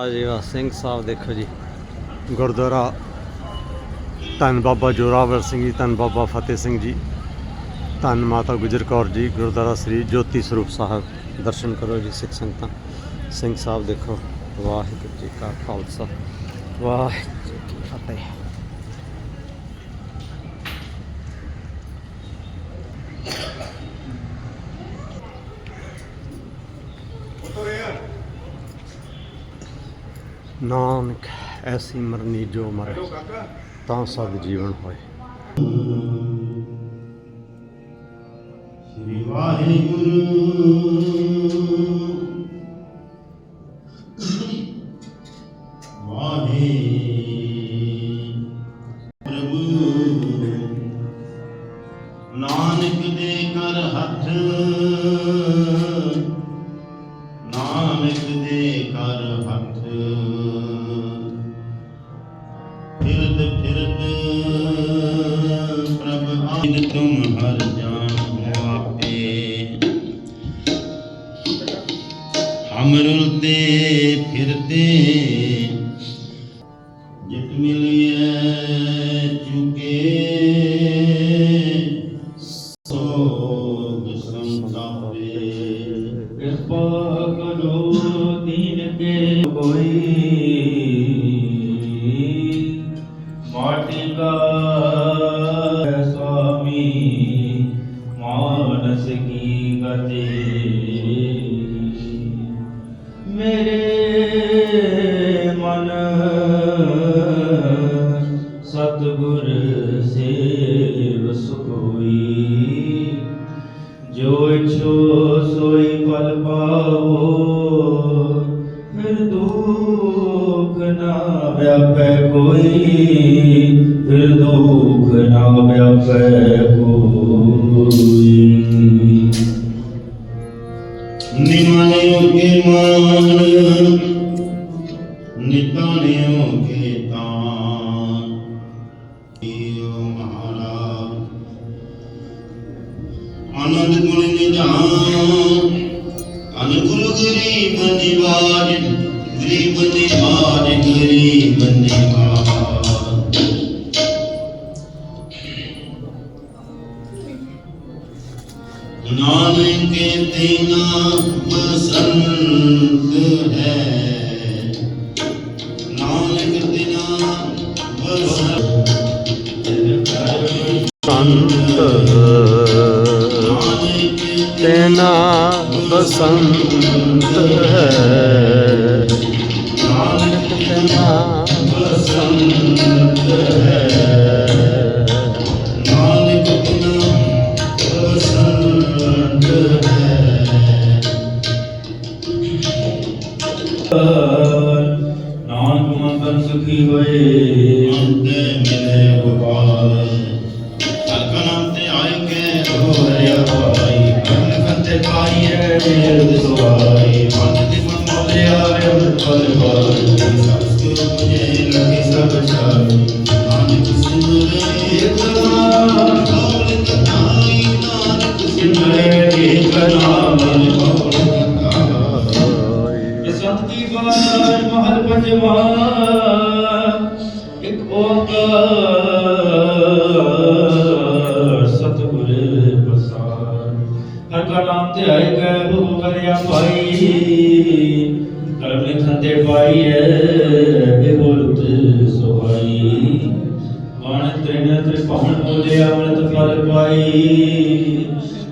ਆ ਜੀ ਆ ਸਿੰਘ ਸਾਹਿਬ ਦੇਖੋ ਜੀ। ਗੁਰਦੁਆਰਾ ਧੰਨ ਬਾਬਾ ਜੋਰਾਵਰ ਸਿੰਘ ਜੀ, ਧੰਨ ਬਾਬਾ ਫਤਿਹ ਸਿੰਘ ਜੀ, ਧੰਨ ਮਾਤਾ ਗੁਜਰ ਕੌਰ ਜੀ, ਗੁਰਦੁਆਰਾ ਸ੍ਰੀ ਜੋਤੀ ਸਰੂਪ ਸਾਹਿਬ। ਦਰਸ਼ਨ ਕਰੋ ਜੀ ਸਿੱਖ ਸੰਗਤਾਂ। ਸਿੰਘ ਸਾਹਿਬ ਦੇਖੋ, ਵਾਹਿਗੁਰੂ ਜੀ ਕਾ ਖਾਲਸਾ। ਵਾਹਿਗੁਰੂ ਜੀ ਕੀ ਫਤਿਹ। ਨਾਨਕ ਐਸੀ ਮਰਨੀ ਜੋ ਮਰੇ ਤਾਂ ਸਦ ਜੀਵਨ ਹੋਏ। ਸ੍ਰੀ ਵਾਹਿਗੁਰੂ। ਵਾਹਿ ਫਿਰਦ ਫਿਰਦ ਪ੍ਰਭ ਆਇਦ ਤੁਮ ਹਰ ਜਾਨ ਆਪੇ ਹਮ ਰੁਲਤੇ ਫਿਰਦੇ। ਜਿਤ ਮਿਲਿਐ ਮਾਟੀ ਕਾ ਸੁਆਮੀ, ਮਾਨਸ ਕੀ ਗਤੇ? ਮੇਰੇ ਮਨ ਸਤਿਗੁਰ ਸੇਵ ਸੁਖ ਹੋਈ ਜੋ ਇਛੋ ਸੋਈ ਦੁਖ ਨਾ ਵਿਆਪੈ ਕੋਈ ਨਿਮਾਨਿਓ ਕੇ ਮਾਨ ਨਿਤਾਨਿਓ ਕੇ ਤਾਨ ਈਓ ਮਹਾਰਾਜ। ਆਨੰਦ ਗੁਣ ਨਿਧਾਨ ਅਨੁਗੁਰੂ ਗਰੀਬ ਨਿਵਾਜ ਨਾਨਕ ਤੀਨਾ ਬਸੰਤ ਹੈ। ਨਾਨਕ ਤਿਨਾ ਬਸੰਤ। ਸੰਤ ਤੇਨਾ ਬਸੰਤ ਹੈ। ਨਾਨਕ ਤੇਨਾ ਬਸੰਤ ਹੈ। ਕੇ ਹੋਰਿਆ ਭਾਈ ਕਨ ਕੰਤੇ ਪਾਈਏ ਮੇਰ ਸੁਹਾਈ ਮਨ ਦੀ ਮਨ ਮੋਲਿਆ ਅੰਮ੍ਰਿਤ ਫਲ ਪਾਈ ਸਤਿਗੁਰੂ ਮੁਝੇ ਲਗੇ ਸਭ ਚਾਈ ਨਾਨਕ ਸਿਮਰੇ ਇੱਕ ਨਾਮ ਕੌਲ ਕਥਾਈ ਨਾਨਕ ਸਿਮਰੇ ਇੱਕ ਨਾਮ ਕੌਲ ਕਥਾਈ ਬਸੰਤੀ ਬਾਰ ਮਹਲ ਪੰਜਵਾ ਹਰ ਕਾ ਨਾਮ ਤੇ ਆਏ ਗਏ ਹੋ ਕਰਿਆ ਭਾਈ। ਕਰਮ ਲਿਖਨ ਤੇ ਪਾਈ ਹੈ ਬਿਹੁਲਤ ਸੁਹਾਈ। ਵਾਣ ਤ੍ਰਿਣ ਤ੍ਰਿਭਵਨ ਬੋਲਿਆ ਅੰਮ੍ਰਿਤ ਫਲ ਪਾਈ।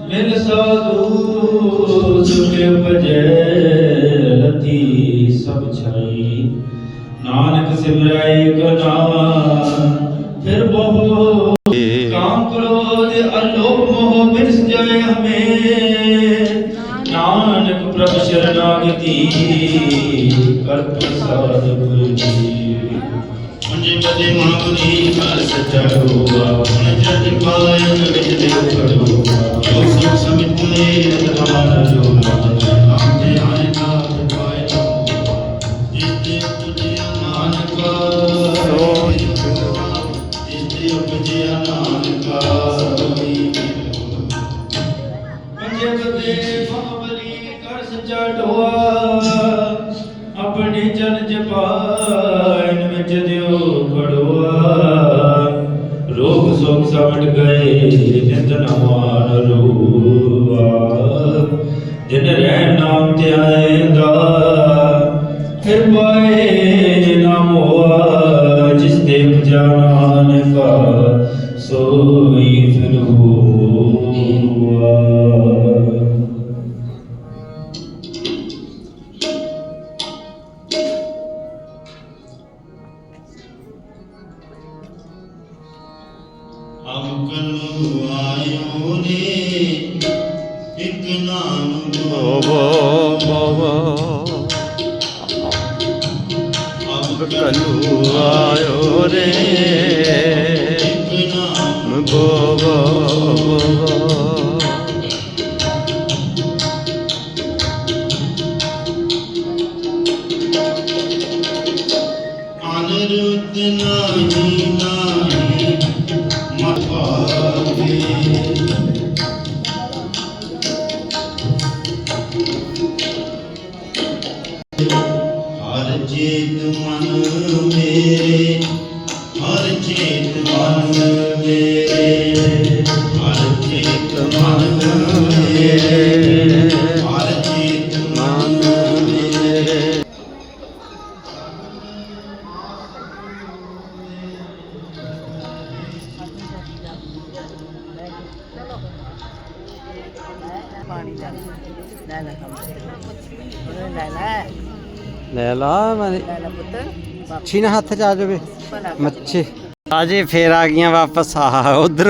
ਮਿਲ ਸਾਧੂ ਸੁਖੇ ਉਪਜੈ ਲਤੀ ਸਭ ਛਾਈ। ਨਾਨਕ ਸਿਮਰੈ ਏਕ ਨਾਮ ਨਾਨਕ ਪ੍ਰਭ ਸ਼ਰਨਾਗਤੀ ਕਰ ਪ੍ਰਸਾਦ ਗੁਰੂ ਜੀ। ਪੰਜੇ ਬਦੇ ਮਹਾਗੁਰੀ ਹਰ ਸੱਚਾ ਹੋਵਾ ਹੁਣ ਜਦ ਪਾਇਨ ਵਿੱਚ ਦੇ ਖੜੋਵਾ ਜੋ ਸਭ ਸਮਿਤ ਨੇ ਰਤਨਾਨ ਜੋ ਬਦੇ ਆਪਣੇ ਜਨ ਪੰਜ ਪਾਇਨ ਵਿੱਚ ਦਿਓ ਖੜਵਾ ਰੋਗ ਸੋਗ ਸਮਟ ਗਏ, ਨਿਤ ਨਵਾਨ ਰੂਆ। ਜਿਨ ਰਹਿ ਨਾਮ ਤੇ ਆਏ कलुआयो रे भोग आनरुद्ध नाही नाही ਚੇਤ ਮਨ ਮੇਰੇ, ਹਰ ਚੇਤ ਮਨ ਮੇਰੇ, ਹਰ ਚੇਤ ਮਨ ਮੇਰੇ, ਹਰ ਚੇਤ ਮਨ ਮੇਰੇ। ਪਾਣੀ ਦਾ। ਲੈ ਲੈ ਲੈ ਲੈ ਲੈ। लैला छीना हाथ च आ जाए फिर आ गई वापस आह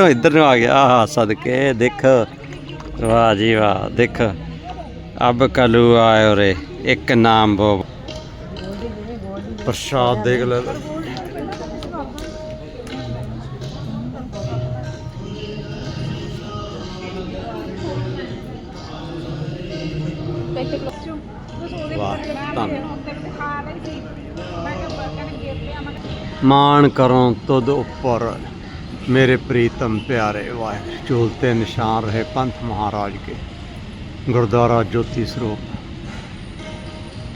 इधर आ गया आह सदके देख वाह जी वाह देख अब कलू आयो रे एक नाम बो प्रसाद देख ले ਮਾਣ ਕਰੋ ਤੁਧ ਉੱਪਰ। ਮੇਰੇ ਪ੍ਰੀਤਮ ਪਿਆਰੇ ਵਾਹਿਗੁਰੂ ਝੂਲਤੇ ਨਿਸ਼ਾਨ ਰਹੇ ਪੰਥ ਮਹਾਰਾਜ ਕੇ। ਗੁਰਦੁਆਰਾ ਜੋਤੀ ਸਰੂਪ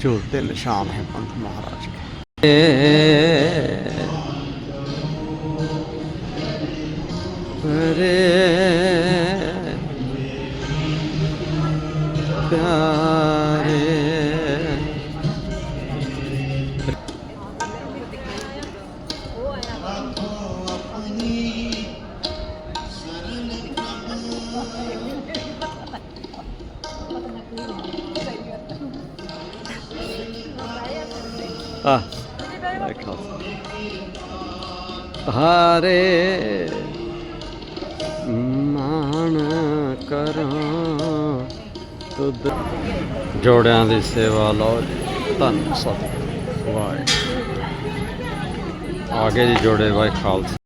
ਝੂਲਤੇ ਨਿਸ਼ਾਨ ਹੈ ਪੰਥ ਮਹਾਰਾਜ ਕੇ। ਰੇ ਆ ਦੇਖੋ ਹਾਰੇ ਮਾਣ ਕਰਾਂ ਤੁਧ ਜੋੜਿਆਂ ਦੀ ਸੇਵਾ ਲਓ ਜੀ। ਧੰਨ ਸਤਿ ਵਾਹਿਗੁਰੂ। ਆਗੇ ਜੀ ਜੋੜੇ, ਵਾਹਿ ਖਾਲਸਾ।